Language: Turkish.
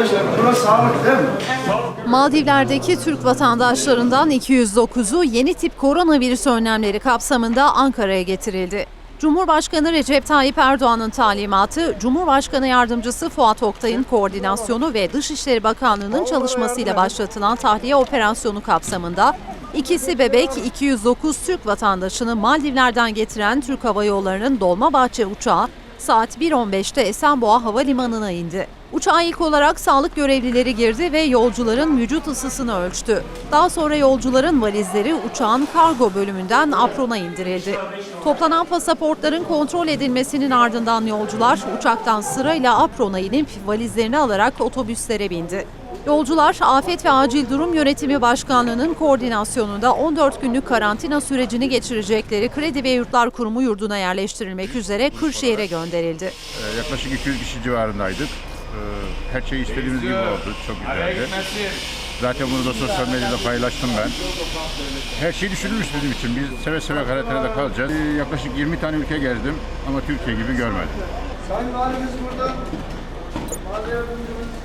Arkadaşlar burası sağlık değil mi? Maldivler'deki Türk vatandaşlarından 209'u yeni tip koronavirüs önlemleri kapsamında Ankara'ya getirildi. Cumhurbaşkanı Recep Tayyip Erdoğan'ın talimatı, Cumhurbaşkanı Yardımcısı Fuat Oktay'ın koordinasyonu ve Dışişleri Bakanlığı'nın çalışmasıyla başlatılan tahliye operasyonu kapsamında ikisi bebek 209 Türk vatandaşını Maldivler'den getiren Türk Hava Yolları'nın Dolmabahçe uçağı saat 1.15'te Esenboğa Havalimanı'na indi. Uçağa ilk olarak sağlık görevlileri girdi ve yolcuların vücut ısısını ölçtü. Daha sonra yolcuların valizleri uçağın kargo bölümünden aprona indirildi. Toplanan pasaportların kontrol edilmesinin ardından yolcular uçaktan sırayla aprona inip valizlerini alarak otobüslere bindi. Yolcular Afet ve Acil Durum Yönetimi Başkanlığı'nın koordinasyonunda 14 günlük karantina sürecini geçirecekleri Kredi ve Yurtlar Kurumu yurduna yerleştirilmek üzere Kırşehir'e gönderildi. Ee, Yaklaşık 200 kişi civarındaydık. Ee, Her şey istediğimiz gibi oldu. Çok güzeldi. Zaten bunu da sosyal medyada paylaştım ben. Her şey düşünülmüş bizim için. Biz seve seve Karatene'de kalacağız. Ee, Yaklaşık 20 tane ülke gezdim ama Türkiye gibi görmedim. Sayın Valimiz burada. Mali yardımcımız.